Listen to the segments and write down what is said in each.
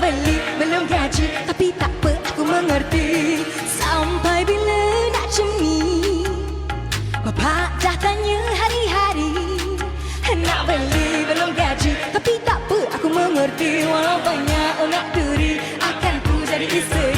beli belum gaji. Tapi tak apa aku mengerti. Sampai bila nak cemi Bapak dah tanya hari-hari. Nak beli belum gaji. Tapi tak apa aku mengerti. Walau banyak nak duri Akan ku jadi isteri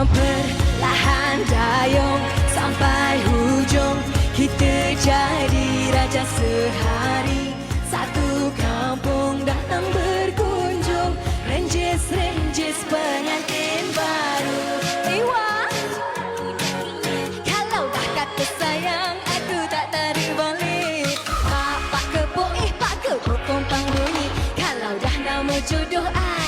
Perlahan dayung sampai hujung. Kita jadi raja sehari. Satu kampung datang berkunjung. Renjes-renjes pengantin baru. Ewa Kalau dah kata sayang Aku tak tarik balik. Pak pak kepuk eh pak kepuk kompang bunyi. Kalau dah nama jodoh ai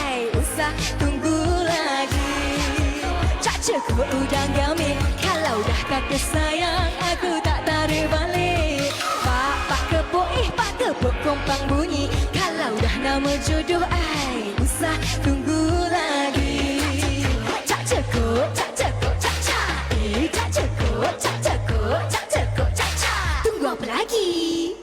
Cekuk udang gamit Kalau dah kata sayang Aku tak tarik balik. Pak pak kepuk eh pak kepuk kompang bunyi. Kalau dah nama jodoh ai Usah tunggu lagi. Cak cekuk, cak cekuk, cak cak Eh cak cekuk, cak cekuk, cak cekuk, cak cak Tunggu apa lagi?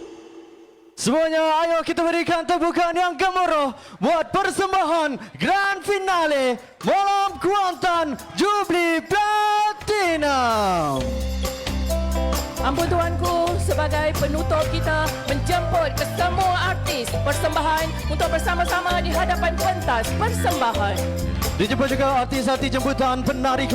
Semuanya ayo kita berikan tepukan yang gemuruh buat persembahan Grand Finale. Malam Kuantan Jubli Platinum. Ampun tuanku, sebagai penutup kita menjemput ke semua artis persembahan untuk bersama-sama di hadapan pentas persembahan. Dijemput juga artis-artis jemputan penari